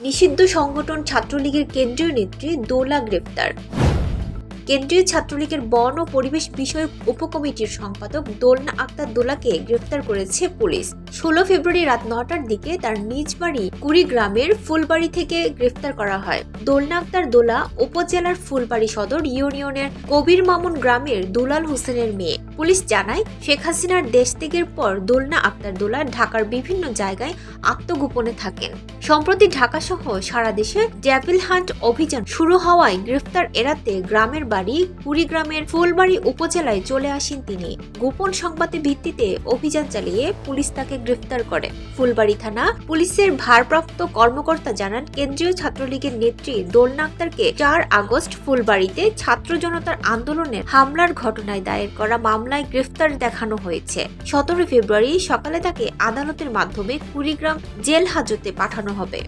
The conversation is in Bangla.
নিষিদ্ধ সংগঠন ছাত্রলীগের কেন্দ্রীয় নেত্রী দোলা গ্রেপ্তার। কেন্দ্রীয় ছাত্রলীগের বন ও পরিবেশ বিষয়ক উপকমিটির সম্পাদক দোলনা আক্তার দোলাকে গ্রেফতার করেছে পুলিশ। ষোলো ফেব্রুয়ারি রাত নটার দিকে তার নিজ বাড়ি কুড়িগ্রামের ফুলবাড়ি থেকে গ্রেফতার করা হয়। দোলনা আক্তার দোলা উপজেলার ফুলবাড়ি সদর ইউনিয়নের কবির মামুন গ্রামের দুলাল হোসেনের মেয়ে। পুলিশ জানায়, শেখ হাসিনার দেশ ত্যাগের পর দোলনা আক্তার দোলা ঢাকার বিভিন্ন জায়গায় আত্মগোপনে থাকেন। সম্প্রতি ঢাকা সহ সারা দেশে ড্যাভিল হান্ট অভিযান শুরু হওয়ায় গ্রেফতার এড়াতে গ্রামের বাড়ি কুড়িগ্রামের ফুলবাড়ি উপজেলায় চলে আসেন তিনি। গোপন সংবাদের ভিত্তিতে অভিযান চালিয়ে পুলিশ তাকে গ্রেফতার করে। ফুলবাড়ি থানা পুলিশের ভারপ্রাপ্ত কর্মকর্তা জানান, কেন্দ্রীয় ছাত্রলীগের নেত্রী দোলনা আক্তারকে চার আগস্ট ফুলবাড়িতে ছাত্র জনতার আন্দোলনের হামলার ঘটনায় দায়ের করা মামলায় গ্রেফতার দেখানো হয়েছে। সতেরো ফেব্রুয়ারি সকালে তাকে আদালতের মাধ্যমে কুড়িগ্রাম জেল হাজতে পাঠানো হবে।